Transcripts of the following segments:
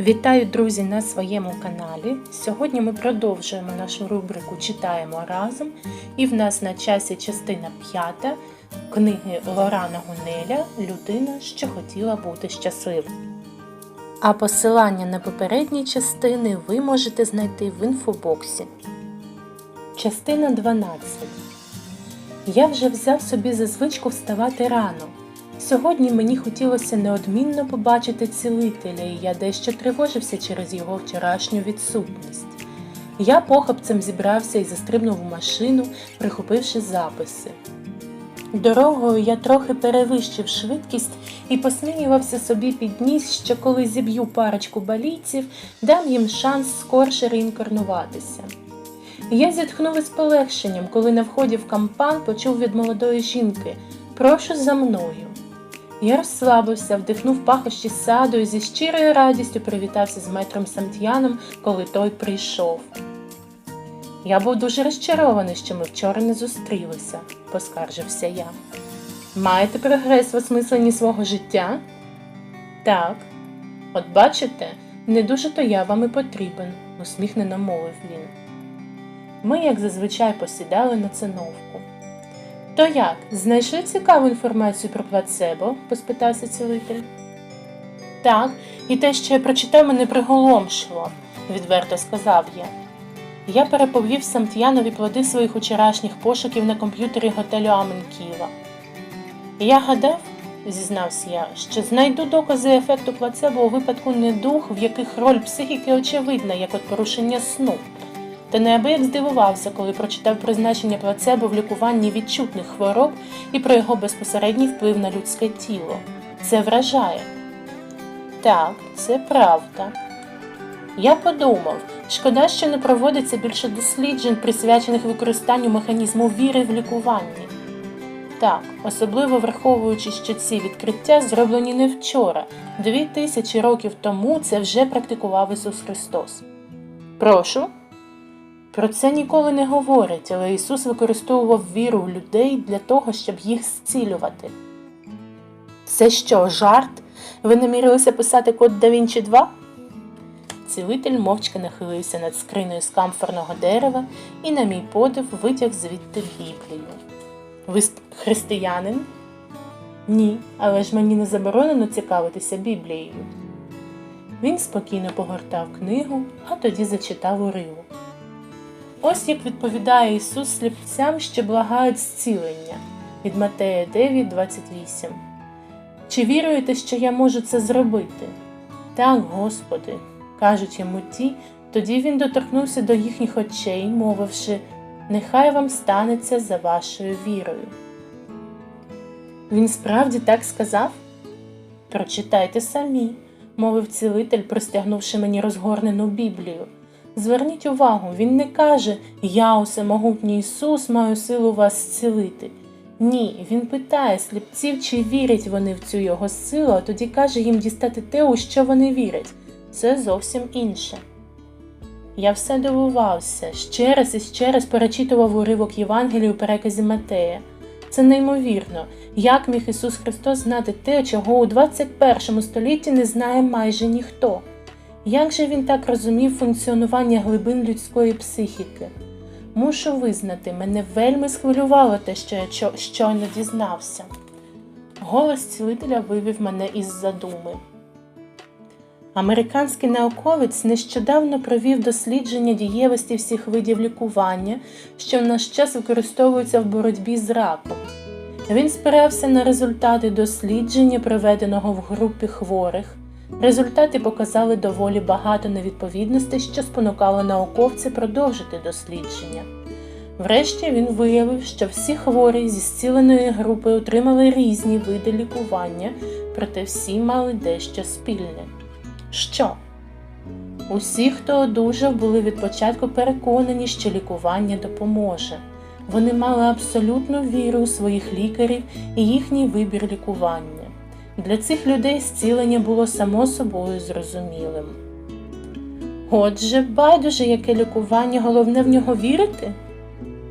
Вітаю, друзі, на своєму каналі. Сьогодні ми продовжуємо нашу рубрику Читаємо разом, і в нас на часі частина 5 книги Лорана Гунеля Людина, що хотіла бути щасливою. А посилання на попередні частини ви можете знайти в інфобоксі. Частина 12. Я вже взяв собі за звичку вставати рано. Сьогодні мені хотілося неодмінно побачити цілителя, і я дещо тривожився через його вчорашню відсутність. Я похапцем зібрався і застрибнув у машину, прихопивши записи. Дорогою я трохи перевищив швидкість і посміювався собі під ніс, що коли зіб'ю парочку балійців, дам їм шанс скорше реінкарнуватися. Я зітхнув із полегшенням, коли на вході в кампан почув від молодої жінки Прошу за мною. Я розслабився, вдихнув пахощі саду і зі щирою радістю привітався з метром Сантьяном, коли той прийшов. Я був дуже розчарований, що ми вчора не зустрілися, поскаржився я. Маєте прогрес в осмисленні свого життя? Так. От бачите, не дуже то я вам і потрібен, усміхнено мовив він. Ми, як зазвичай, посідали на циновку. То як, знайшли цікаву інформацію про плацебо? поспитався цілитель. Так, і те, що я прочитав, мене приголомшило, відверто сказав я. Я переповів Самтьянові плоди своїх вчорашніх пошуків на комп'ютері готелю Аменківа. Я гадав, зізнався я, що знайду докази ефекту плацебо у випадку недух, в яких роль психіки очевидна, як от порушення сну. Та неабияк здивувався, коли прочитав призначення плацебо в лікуванні відчутних хвороб і про його безпосередній вплив на людське тіло. Це вражає. Так, це правда. Я подумав, шкода, що не проводиться більше досліджень, присвячених використанню механізму віри в лікуванні. Так, особливо враховуючи, що ці відкриття зроблені не вчора, дві тисячі років тому це вже практикував Ісус Христос. Прошу. Про це ніколи не говорять, але Ісус використовував віру в людей для того, щоб їх зцілювати. Це що, жарт? Ви намірилися писати код Да Вінчі 2? Цілитель мовчки нахилився над скринею з камфорного дерева і, на мій подив, витяг звідти Біблію. Ви християнин? Ні, але ж мені не заборонено цікавитися Біблією. Він спокійно погортав книгу, а тоді зачитав уривок. Ось як відповідає Ісус сліпцям, що благають зцілення від Матея 9,28. Чи віруєте, що я можу це зробити? Так, Господи, кажуть йому ті, тоді він доторкнувся до їхніх очей, мовивши, нехай вам станеться за вашою вірою. Він справді так сказав? Прочитайте самі, мовив цілитель, простягнувши мені розгорнену Біблію. Зверніть увагу, він не каже Я, усемогутній Ісус, маю силу вас зцілити. Ні, він питає сліпців, чи вірять вони в цю його силу, а тоді каже їм дістати те, у що вони вірять. Це зовсім інше. Я все дивувався, ще раз і ще раз перечитував уривок Євангелії у переказі Матея. Це неймовірно, як міг Ісус Христос знати те, чого у 21 столітті не знає майже ніхто. Як же він так розумів функціонування глибин людської психіки? Мушу визнати, мене вельми схвилювало те, що я щойно дізнався. Голос цілителя вивів мене із задуми. Американський науковець нещодавно провів дослідження дієвості всіх видів лікування, що в наш час використовуються в боротьбі з раком. Він спирався на результати дослідження, проведеного в групі хворих. Результати показали доволі багато невідповідностей, що спонукало науковця продовжити дослідження. Врешті він виявив, що всі хворі зі зціленої групи отримали різні види лікування, проте всі мали дещо спільне. Що? Усі, хто одужав, були від початку переконані, що лікування допоможе. Вони мали абсолютну віру у своїх лікарів і їхній вибір лікування. Для цих людей зцілення було само собою зрозумілим. Отже, байдуже, яке лікування, головне в нього вірити?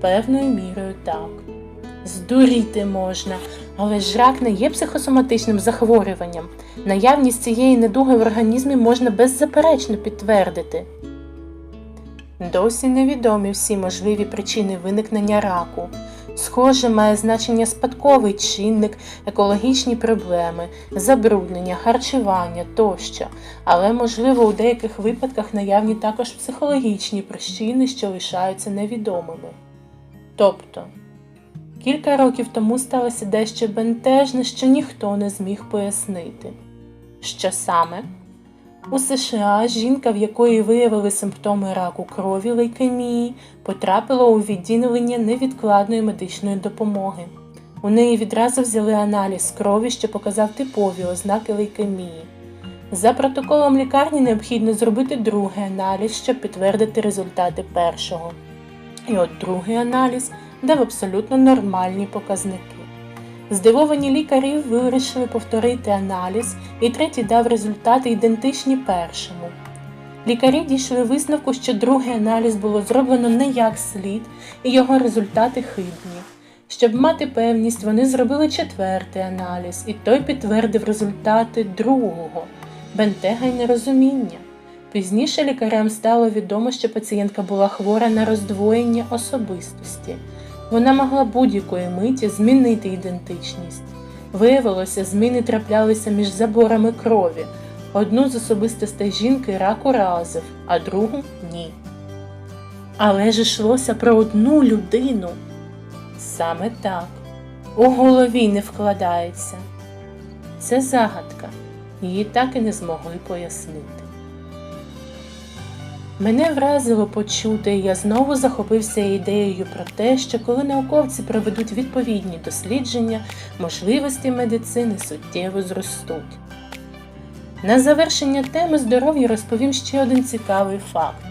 Певною мірою так. Здуріти можна, Але ж рак не є психосоматичним захворюванням. Наявність цієї недуги в організмі можна беззаперечно підтвердити. Досі невідомі всі можливі причини виникнення раку. Схоже, має значення спадковий чинник, екологічні проблеми, забруднення, харчування тощо, але, можливо, у деяких випадках наявні також психологічні причини, що лишаються невідомими. Тобто, кілька років тому сталося дещо бентежне, що ніхто не зміг пояснити. Що саме? У США жінка, в якої виявили симптоми раку крові лейкемії, потрапила у відділення невідкладної медичної допомоги. У неї відразу взяли аналіз крові, що показав типові ознаки лейкемії. За протоколом лікарні необхідно зробити другий аналіз, щоб підтвердити результати першого. І от другий аналіз дав абсолютно нормальні показники. Здивовані лікарі вирішили повторити аналіз, і третій дав результати ідентичні першому. Лікарі дійшли висновку, що другий аналіз було зроблено не як слід, і його результати хибні. Щоб мати певність, вони зробили четвертий аналіз, і той підтвердив результати другого бентега й нерозуміння. Пізніше лікарям стало відомо, що пацієнтка була хвора на роздвоєння особистості. Вона могла будь-якої миті змінити ідентичність. Виявилося, зміни траплялися між заборами крові. Одну з особистостей жінки рак уразив, а другу ні. Але ж йшлося про одну людину. Саме так. У голові не вкладається. Це загадка, її так і не змогли пояснити. Мене вразило почути, і я знову захопився ідеєю про те, що коли науковці проведуть відповідні дослідження, можливості медицини суттєво зростуть. На завершення теми здоров'я розповім ще один цікавий факт.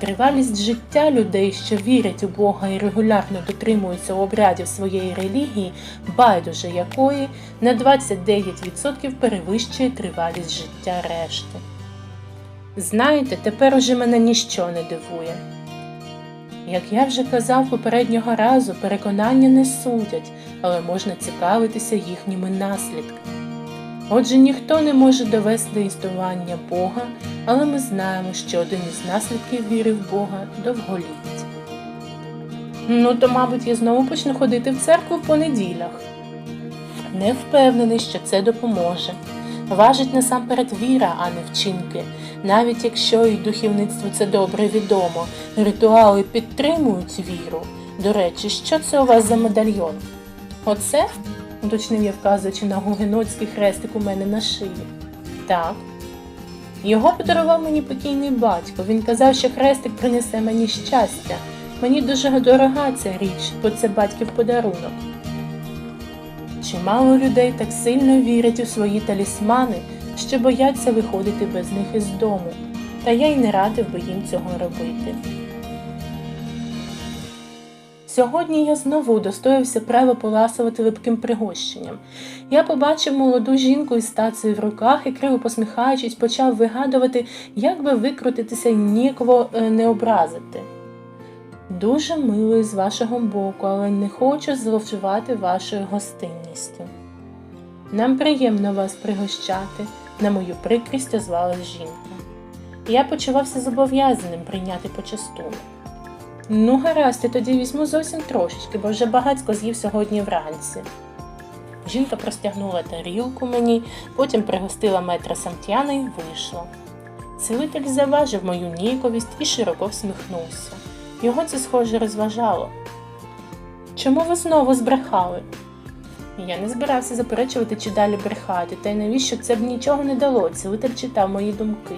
Тривалість життя людей, що вірять у Бога і регулярно дотримуються обрядів своєї релігії, байдуже якої на 29% перевищує тривалість життя решти. Знаєте, тепер уже мене ніщо не дивує. Як я вже казав попереднього разу, переконання не судять, але можна цікавитися їхніми наслідками. Отже, ніхто не може довести існування Бога, але ми знаємо, що один із наслідків віри в Бога довголіття. Ну, то, мабуть, я знову почну ходити в церкву по неділях. Не впевнений, що це допоможе. Важить насамперед віра, а не вчинки. Навіть якщо і духовництву це добре відомо, ритуали підтримують віру. До речі, що це у вас за медальйон? Оце? уточнив я, вказуючи на гугенотський хрестик у мене на шиї. Так. Його подарував мені покійний батько. Він казав, що хрестик принесе мені щастя. Мені дуже дорога ця річ, бо це батьків подарунок. Чимало людей так сильно вірять у свої талісмани, що бояться виходити без них із дому, та я й не радив би їм цього робити. Сьогодні я знову удостоївся право поласувати липким пригощенням. Я побачив молоду жінку із стацею в руках і, криво посміхаючись, почав вигадувати, як би викрутитися і ніяково е, не образити. Дуже милий з вашого боку, але не хочу зловживати вашою гостинністю. Нам приємно вас пригощати, на мою прикрість озвалась жінка. Я почувався зобов'язаним прийняти почастунок. Ну, гаразд, я тоді візьму зовсім трошечки, бо вже багацько з'їв сьогодні вранці. Жінка простягнула тарілку мені, потім пригостила метра Сантьяна і вийшла. Цілитель заважив мою ніяковість і широко всміхнувся. Його це схоже розважало. Чому ви знову збрехали? Я не збирався заперечувати чи далі брехати, та й навіщо це б нічого не дало, цілитель читав мої думки.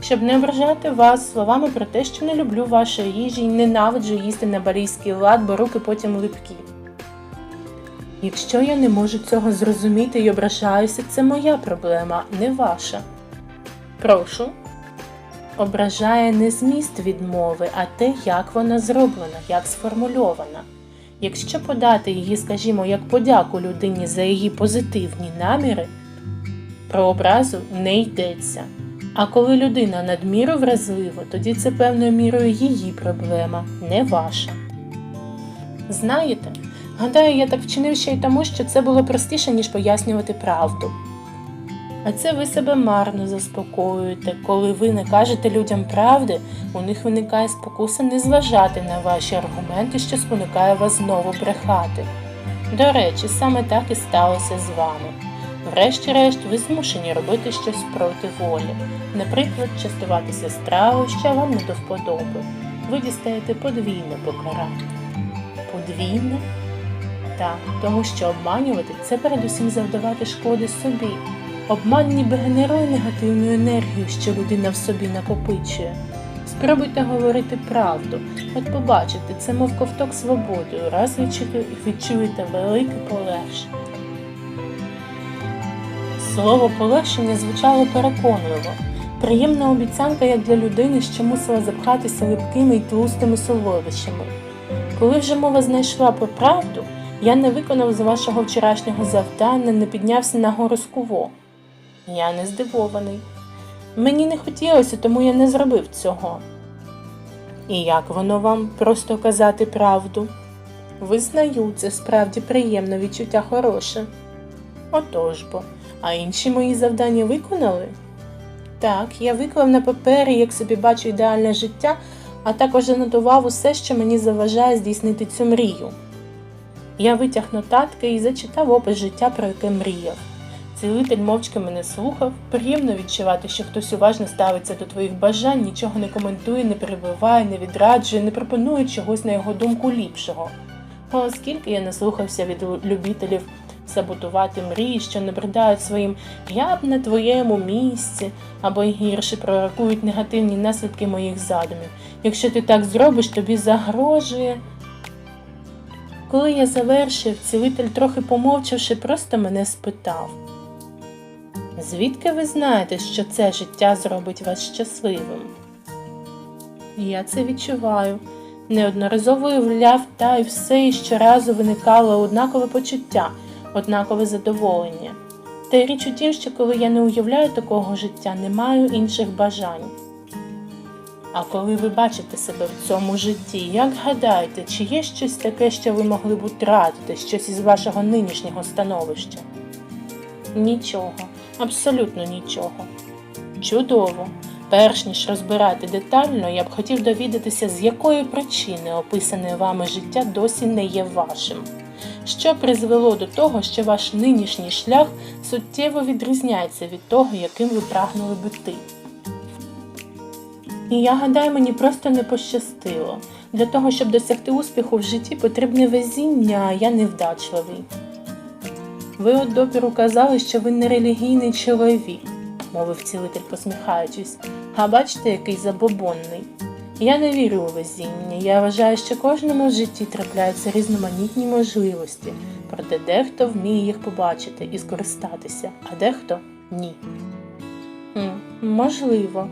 Щоб не ображати вас словами про те, що не люблю вашої їжі і ненавиджу їсти на балійський лад, бо руки потім липкі. Якщо я не можу цього зрозуміти і ображаюся, це моя проблема, не ваша. Прошу. Ображає не зміст відмови, а те, як вона зроблена, як сформульована. Якщо подати її, скажімо, як подяку людині за її позитивні наміри, про образу не йдеться. А коли людина надміру вразлива, тоді це певною мірою її проблема, не ваша. Знаєте, Гадаю, я так вчинив ще й тому, що це було простіше, ніж пояснювати правду. А це ви себе марно заспокоюєте. Коли ви не кажете людям правди, у них виникає спокуса не зважати на ваші аргументи, що спонукає вас знову брехати. До речі, саме так і сталося з вами. Врешті-решт, ви змушені робити щось проти волі, наприклад, частуватися стравою, що вам не до вподоби. Ви дістаєте подвійне покарання. Подвійне? Так, тому що обманювати це передусім завдавати шкоди собі. Обман ніби генерує негативну енергію, що людина в собі накопичує. Спробуйте говорити правду, от побачите, це мов ковток свободою, раз відчуєте, відчуєте велике полегшення. Слово полегшення звучало переконливо. Приємна обіцянка як для людини, що мусила запхатися липкими й тлустими солодощами. Коли вже мова знайшла про правду, я не виконав з вашого вчорашнього завдання, не піднявся на гору Скуво. Я не здивований. Мені не хотілося, тому я не зробив цього. І як воно вам просто казати правду? Визнаю, це справді приємне відчуття хороше. Отож бо, а інші мої завдання виконали? Так, я виклав на папері, як собі бачу ідеальне життя, а також занотував усе, що мені заважає здійснити цю мрію. Я витяг нотатки і зачитав опис життя, про яке мріяв. Цілитель мовчки мене слухав, приємно відчувати, що хтось уважно ставиться до твоїх бажань, нічого не коментує, не перебиває, не відраджує, не пропонує чогось на його думку ліпшого. Оскільки я наслухався від любителів саботувати мрії, що набридають своїм я б на твоєму місці, або й гірше пророкують негативні наслідки моїх задумів. Якщо ти так зробиш, тобі загрожує. Коли я завершив, цілитель, трохи помовчавши, просто мене спитав. Звідки ви знаєте, що це життя зробить вас щасливим? Я це відчуваю. Неодноразово уявляв та й все і щоразу виникало однакове почуття, однакове задоволення. Та й річ у тім, що коли я не уявляю такого життя, не маю інших бажань. А коли ви бачите себе в цьому житті, як гадаєте, чи є щось таке, що ви могли б втратити, щось із вашого нинішнього становища? Нічого, абсолютно нічого. Чудово. Перш ніж розбирати детально, я б хотів довідатися, з якої причини описане вами життя досі не є вашим. Що призвело до того, що ваш нинішній шлях суттєво відрізняється від того, яким ви прагнули бути. І я гадаю, мені просто не пощастило. Для того, щоб досягти успіху в житті, потрібне везіння, а я невдачливий. Ви от допіру казали, що ви не релігійний чоловік, мовив цілитель, посміхаючись, а бачите, який забобонний. Я не вірю у везіння. Я вважаю, що кожному в житті трапляються різноманітні можливості, проте дехто вміє їх побачити і скористатися, а дехто ні. Можливо.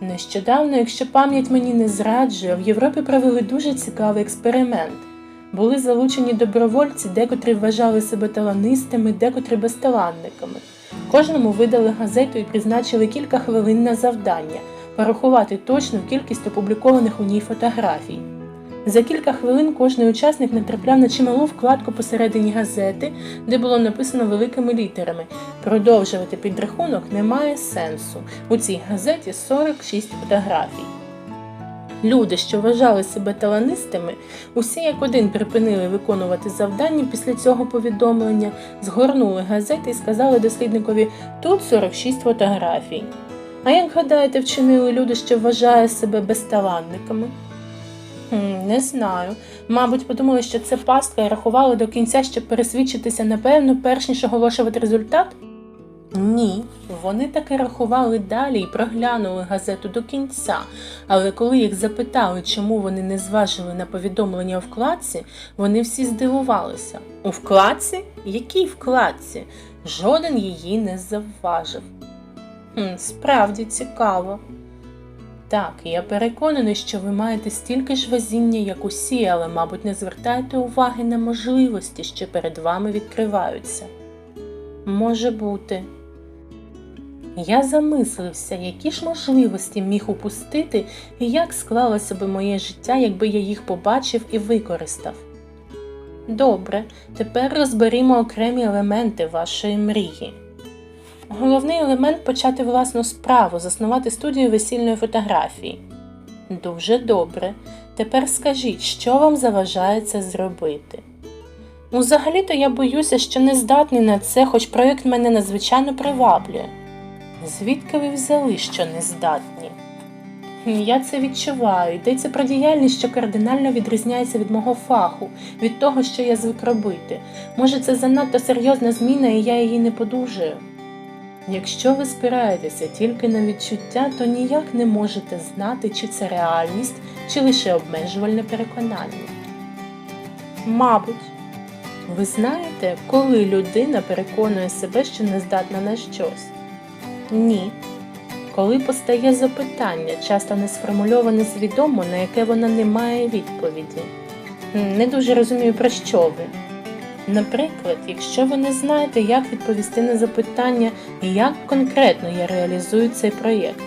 Нещодавно, якщо пам'ять мені не зраджує, в Європі провели дуже цікавий експеримент. Були залучені добровольці, декотрі вважали себе таланистами, декотрі безталанниками. Кожному видали газету і призначили кілька хвилин на завдання порахувати точну кількість опублікованих у ній фотографій. За кілька хвилин кожний учасник натрапляв на чималу вкладку посередині газети, де було написано великими літерами Продовжувати підрахунок немає сенсу. У цій газеті 46 фотографій. Люди, що вважали себе таланистами, усі як один припинили виконувати завдання після цього повідомлення, згорнули газети і сказали дослідникові тут 46 фотографій. А як гадаєте, вчинили люди, що вважають себе безталанниками? Не знаю. Мабуть, подумали, що це пастка і рахували до кінця, щоб пересвідчитися напевно, перш ніж оголошувати результат? Ні, вони таки рахували далі і проглянули газету до кінця, але коли їх запитали, чому вони не зважили на повідомлення у вкладці, вони всі здивувалися. У вкладці? Якій вкладці? Жоден її не завважив. Справді цікаво. Так, я переконаний, що ви маєте стільки ж везіння, як усі, але, мабуть, не звертаєте уваги на можливості, що перед вами відкриваються. Може бути. Я замислився, які ж можливості міг упустити і як склалося би моє життя, якби я їх побачив і використав. Добре, тепер розберімо окремі елементи вашої мрії. Головний елемент почати власну справу, заснувати студію весільної фотографії. Дуже добре. Тепер скажіть, що вам заважає це зробити? Ну, взагалі-то я боюся, що не здатний на це, хоч проєкт мене надзвичайно приваблює. Звідки ви взяли, що не здатні? Я це відчуваю. Йдеться про діяльність, що кардинально відрізняється від мого фаху, від того, що я звик робити. Може, це занадто серйозна зміна, і я її не подужую. Якщо ви спираєтеся тільки на відчуття, то ніяк не можете знати, чи це реальність, чи лише обмежувальне переконання. Мабуть, ви знаєте, коли людина переконує себе, що не здатна на щось? Ні. Коли постає запитання, часто не сформульоване свідомо, на яке вона не має відповіді. Не дуже розумію, про що ви. Наприклад, якщо ви не знаєте, як відповісти на запитання, як конкретно я реалізую цей проєкт,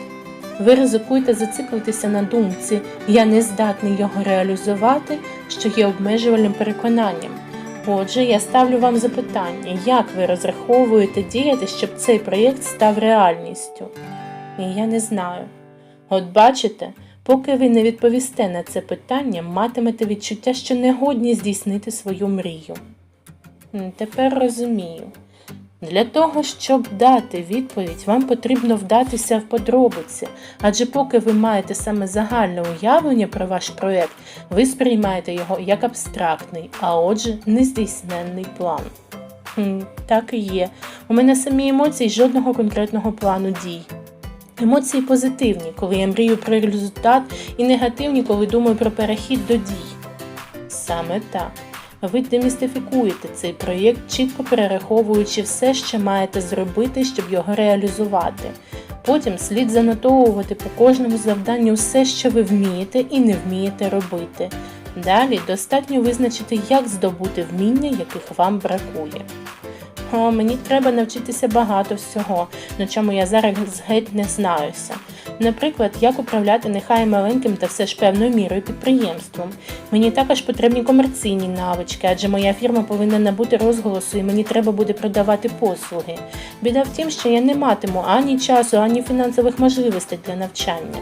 ви ризикуєте зациклитися на думці Я не здатний його реалізувати, що є обмежувальним переконанням. Отже, я ставлю вам запитання, як ви розраховуєте діяти, щоб цей проєкт став реальністю? І я не знаю. От бачите, поки ви не відповісте на це питання, матимете відчуття, що не годні здійснити свою мрію. Тепер розумію. Для того, щоб дати відповідь, вам потрібно вдатися в подробиці, адже поки ви маєте саме загальне уявлення про ваш проєкт, ви сприймаєте його як абстрактний, а отже, нездійсненний план. Хм, так і є. У мене самі емоції жодного конкретного плану дій. Емоції позитивні, коли я мрію про результат, і негативні, коли думаю про перехід до дій. Саме так. Ви демістифікуєте цей проєкт, чітко перераховуючи все, що маєте зробити, щоб його реалізувати. Потім слід занотовувати по кожному завданню все, що ви вмієте і не вмієте робити. Далі достатньо визначити, як здобути вміння, яких вам бракує. О, мені треба навчитися багато всього, на чому я зараз геть не знаюся. Наприклад, як управляти нехай маленьким та все ж певною мірою підприємством. Мені також потрібні комерційні навички, адже моя фірма повинна набути розголосу і мені треба буде продавати послуги. Біда в тім, що я не матиму ані часу, ані фінансових можливостей для навчання.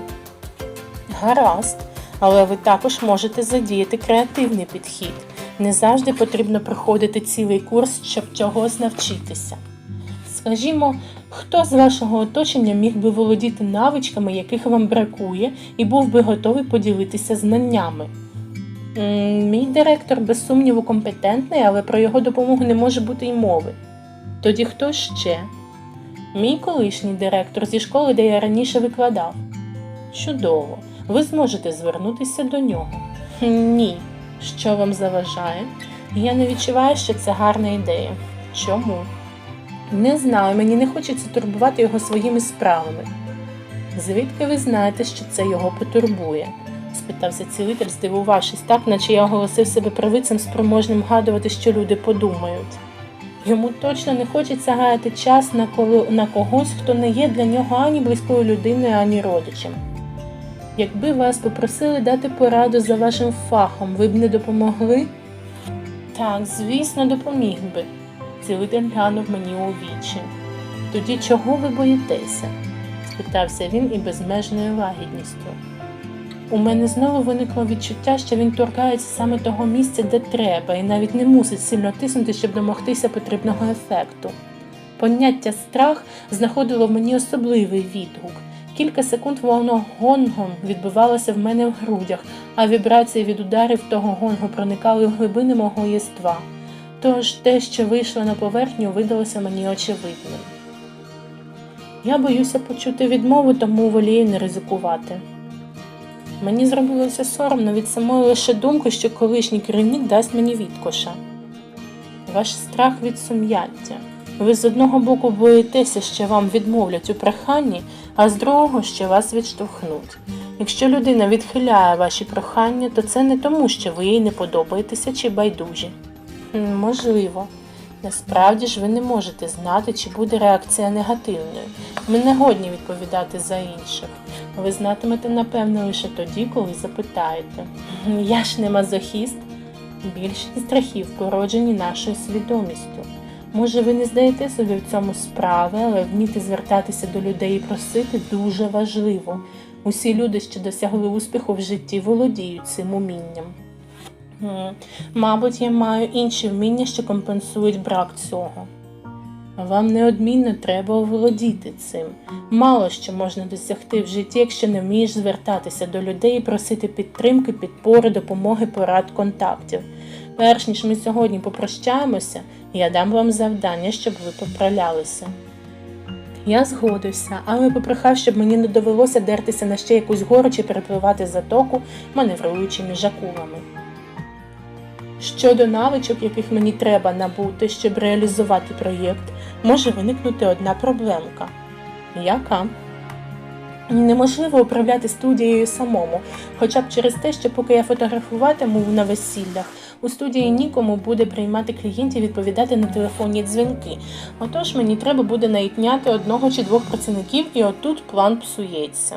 Гаразд, але ви також можете задіяти креативний підхід. Не завжди потрібно проходити цілий курс, щоб чогось навчитися. Скажімо, хто з вашого оточення міг би володіти навичками, яких вам бракує, і був би готовий поділитися знаннями? Мій директор, без сумніву, компетентний, але про його допомогу не може бути й мови. Тоді хто ще? Мій колишній директор зі школи, де я раніше викладав. Чудово, ви зможете звернутися до нього. Ні. Що вам заважає? Я не відчуваю, що це гарна ідея. Чому? Не знаю, мені не хочеться турбувати його своїми справами. Звідки ви знаєте, що це його потурбує? спитався цілитель, здивувавшись так, наче я оголосив себе правицем спроможним вгадувати, що люди подумають. Йому точно не хочеться гаяти час на, коло... на когось, хто не є для нього ані близькою людиною, ані родичем. Якби вас попросили дати пораду за вашим фахом, ви б не допомогли? Так, звісно, допоміг би. Цілитель глянув мені у вічі. Тоді чого ви боїтеся? спитався він і безмежною лагідністю. У мене знову виникло відчуття, що він торкається саме того місця, де треба, і навіть не мусить сильно тиснути, щоб домогтися потрібного ефекту. Поняття страх знаходило в мені особливий відгук. Кілька секунд воно гонгом відбивалося в мене в грудях, а вібрації від ударів того гонгу проникали в глибини мого єства. Тож те, що вийшло на поверхню, видалося мені очевидним. Я боюся почути відмову, тому волію не ризикувати. Мені зробилося соромно від самої лише думки, що колишній керівник дасть мені відкоша. Ваш страх від сум'яття. Ви з одного боку боїтеся, що вам відмовлять у проханні, а з другого, що вас відштовхнуть. Якщо людина відхиляє ваші прохання, то це не тому, що ви їй не подобаєтеся чи байдужі. Можливо. Насправді ж ви не можете знати, чи буде реакція негативною. Ми не годні відповідати за інших. Ви знатимете, напевно, лише тоді, коли запитаєте. Я ж не мазохіст. Більшість страхів породжені нашою свідомістю. Може, ви не здаєте собі в цьому справи, але вміти звертатися до людей і просити дуже важливо. Усі люди, що досягли успіху в житті, володіють цим умінням. Мабуть, я маю інші вміння, що компенсують брак цього. Вам неодмінно треба оволодіти цим. Мало що можна досягти в житті, якщо не вмієш звертатися до людей і просити підтримки, підпори, допомоги, порад, контактів. Перш ніж ми сьогодні попрощаємося, я дам вам завдання, щоб ви поправлялися. Я згодився, але попрохав, щоб мені не довелося дертися на ще якусь гору чи перепливати затоку, маневруючи між акулами. Щодо навичок, яких мені треба набути, щоб реалізувати проєкт, може виникнути одна проблемка. Яка? Неможливо управляти студією самому, хоча б через те, що поки я фотографуватиму на весіллях, у студії нікому буде приймати клієнтів відповідати на телефонні дзвінки. Отож мені треба буде наїтняти одного чи двох працівників, і отут план псується.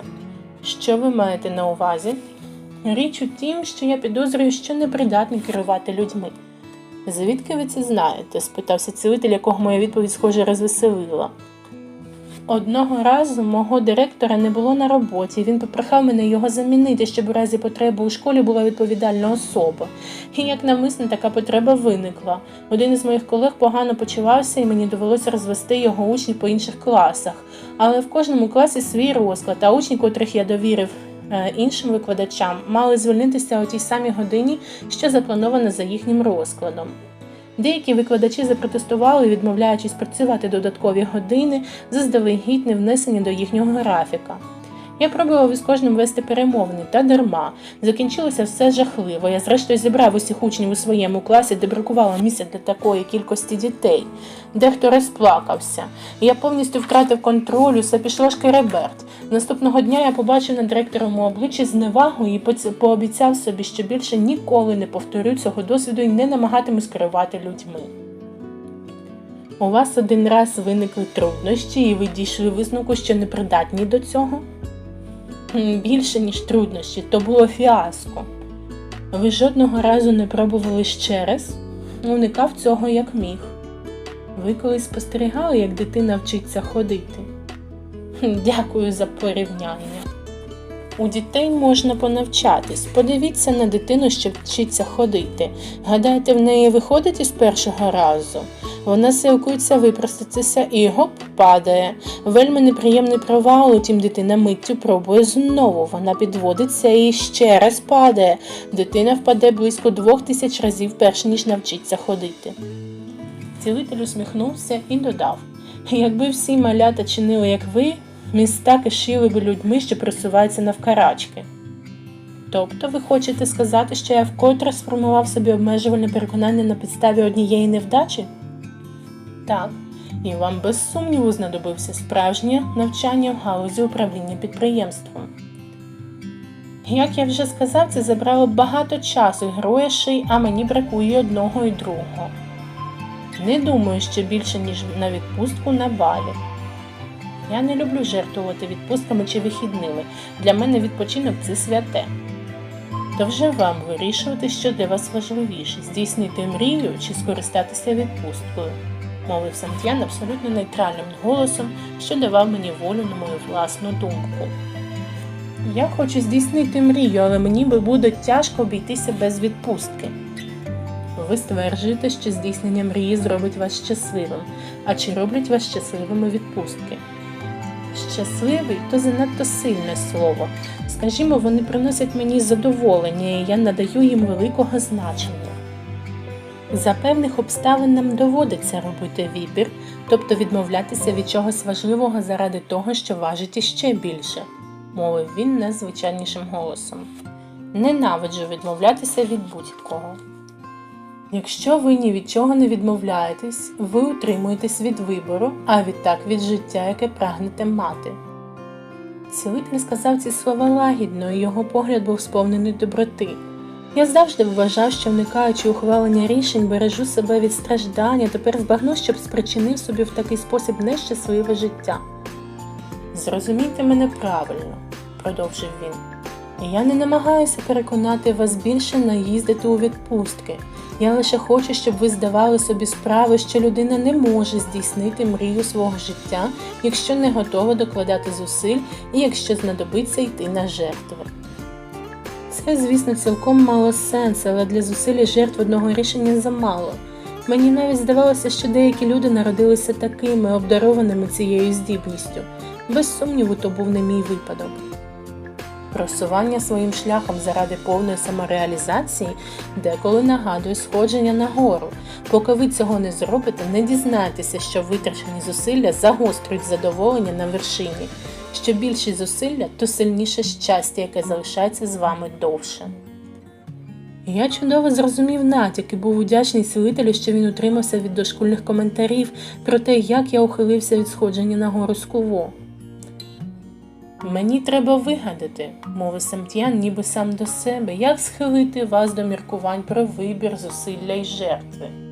Що ви маєте на увазі? Річ у тім, що я підозрюю, що непридатний керувати людьми. Звідки ви це знаєте? спитався цілитель, якого моя відповідь, схоже, розвеселила. Одного разу мого директора не було на роботі. Він попрохав мене його замінити, щоб у разі потреби у школі була відповідальна особа. І як намисно така потреба виникла. Один із моїх колег погано почувався, і мені довелося розвести його учнів по інших класах. Але в кожному класі свій розклад, а учні, котрих я довірив іншим викладачам, мали звільнитися у тій самій годині, що заплановано за їхнім розкладом. Деякі викладачі запротестували, відмовляючись працювати додаткові години, заздалегідь не внесені до їхнього графіка. Я пробував із кожним вести перемовини, та дарма. Закінчилося все жахливо. Я зрештою зібрав усіх учнів у своєму класі, де бракувало місця для такої кількості дітей. Дехто розплакався. Я повністю втратив контроль, усе пішло шкереберть. Наступного дня я побачив на директорому обличчі зневагу і пообіцяв собі, що більше ніколи не повторю цього досвіду і не намагатимусь керувати людьми. У вас один раз виникли труднощі, і ви дійшли висновку, що непридатні до цього? Більше, ніж труднощі, то було фіаско. Ви жодного разу не пробували ще раз? Уникав цього як міг. Ви колись спостерігали, як дитина вчиться ходити? Дякую за порівняння. У дітей можна понавчатись. Подивіться на дитину, що вчиться ходити. Гадаєте, в неї виходить із першого разу? Вона силкується випростатися і гоп падає. Вельми неприємний провал, утім дитина миттю пробує знову. Вона підводиться і ще раз падає. Дитина впаде близько двох тисяч разів, перш ніж навчиться ходити. Цілитель усміхнувся і додав: якби всі малята чинили, як ви, міста кишіли би людьми, що просуваються навкарачки. Тобто ви хочете сказати, що я вкотре сформував собі обмежувальне переконання на підставі однієї невдачі? Так, і вам без сумніву знадобився справжнє навчання в галузі управління підприємством. Як я вже сказав, це забрало багато часу і грошей, а мені бракує одного і другого. Не думаю, що більше, ніж на відпустку на балі. Я не люблю жертвувати відпустками чи вихідними. Для мене відпочинок це святе. То вже вам вирішувати, що для вас важливіше здійснити мрію чи скористатися відпусткою, мовив Сантьян абсолютно нейтральним голосом, що давав мені волю на мою власну думку. Я хочу здійснити мрію, але мені би буде тяжко обійтися без відпустки. Ви стверджуєте, що здійснення мрії зробить вас щасливим. А чи роблять вас щасливими відпустки? Щасливий то занадто сильне слово. Скажімо, вони приносять мені задоволення, і я надаю їм великого значення. За певних обставин нам доводиться робити вибір, тобто відмовлятися від чогось важливого заради того, що важить іще більше, мовив він найзвичайнішим голосом. Ненавиджу відмовлятися від будь-кого. Якщо ви ні від чого не відмовляєтесь, ви утримуєтесь від вибору, а відтак від життя, яке прагнете мати. Цілитель сказав ці слова лагідно, і його погляд був сповнений доброти. Я завжди вважав, що вникаючи ухвалення рішень, бережу себе від страждання, тепер збагну, щоб спричинив собі в такий спосіб нещасливе життя. Зрозумійте мене правильно, продовжив він. Я не намагаюся переконати вас більше наїздити у відпустки. Я лише хочу, щоб ви здавали собі справу, що людина не може здійснити мрію свого життя, якщо не готова докладати зусиль і якщо знадобиться йти на жертви. Це, звісно, цілком мало сенс, але для зусиль жертв одного рішення замало. Мені навіть здавалося, що деякі люди народилися такими, обдарованими цією здібністю. Без сумніву, то був не мій випадок. Просування своїм шляхом заради повної самореалізації деколи нагадує сходження на гору. Поки ви цього не зробите, не дізнаєтеся, що витрачені зусилля загострюють задоволення на вершині. Що більші зусилля, то сильніше щастя, яке залишається з вами довше. Я чудово зрозумів натяк і був вдячний цілителю, що він утримався від дошкульних коментарів про те, як я ухилився від сходження на гору з Куво. Мені треба вигадати, мовив Семт'ян ніби сам до себе, як схилити вас до міркувань про вибір, зусилля й жертви.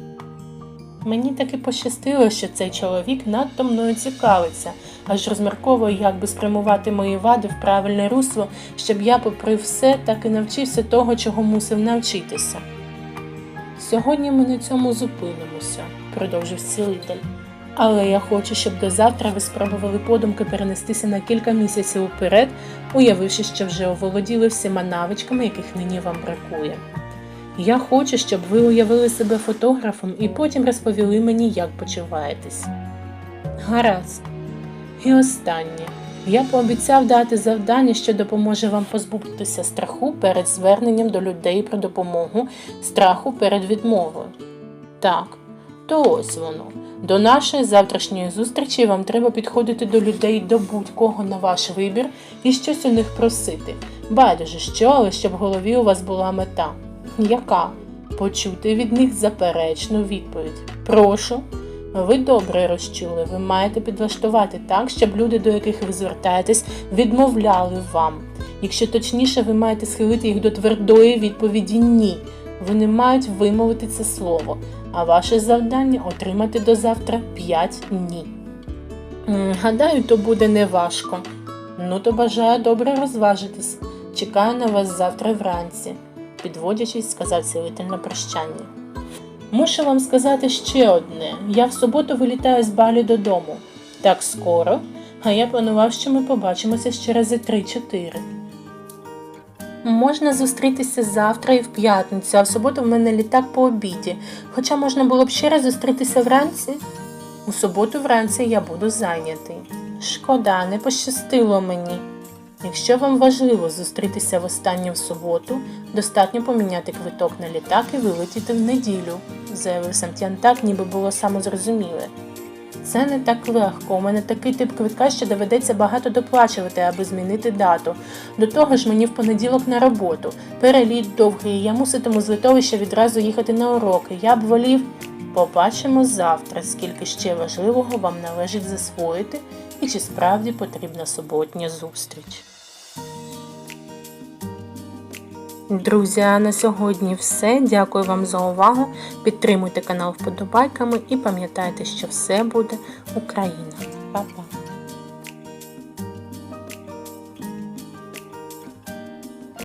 Мені таки пощастило, що цей чоловік надто мною цікавиться, аж розмірковує, як би спрямувати мої вади в правильне русло, щоб я, попри все, так і навчився того, чого мусив навчитися. Сьогодні ми на цьому зупинимося, продовжив цілитель. Але я хочу, щоб до завтра ви спробували подумки перенестися на кілька місяців уперед, уявивши, що вже оволоділи всіма навичками, яких нині вам бракує. Я хочу, щоб ви уявили себе фотографом і потім розповіли мені, як почуваєтесь. Гаразд. І останнє. Я пообіцяв дати завдання, що допоможе вам позбутися страху перед зверненням до людей про допомогу, страху перед відмовою. Так, то ось воно. До нашої завтрашньої зустрічі вам треба підходити до людей до будь-кого на ваш вибір і щось у них просити. Байдуже що, але щоб в голові у вас була мета. Яка? Почути від них заперечну відповідь. Прошу. Ви добре розчули, ви маєте підлаштувати так, щоб люди, до яких ви звертаєтесь, відмовляли вам. Якщо точніше, ви маєте схилити їх до твердої відповіді ні. Вони мають вимовити це слово, а ваше завдання отримати до завтра 5 ні. Гадаю, то буде неважко. Ну, то бажаю добре розважитись. Чекаю на вас завтра вранці, підводячись, сказав цілитель на прощання. Мушу вам сказати ще одне: я в суботу вилітаю з балі додому. Так скоро, а я планував, що ми побачимося ще рази 3-4. Можна зустрітися завтра і в п'ятницю, а в суботу в мене літак по обіді. Хоча можна було б ще раз зустрітися вранці. У суботу вранці я буду зайнятий. Шкода, не пощастило мені. Якщо вам важливо зустрітися в суботу, достатньо поміняти квиток на літак і вилетіти в неділю, заявив Сантьян так, ніби було самозрозуміле. Це не так легко. У мене такий тип квитка, що доведеться багато доплачувати, аби змінити дату. До того ж, мені в понеділок на роботу. Переліт довгий, я муситиму з литовища відразу їхати на уроки. Я б волів. Побачимо завтра, скільки ще важливого вам належить засвоїти і чи справді потрібна суботня зустріч. Друзі, на сьогодні все. Дякую вам за увагу. Підтримуйте канал вподобайками і пам'ятайте, що все буде Україна. Па-па!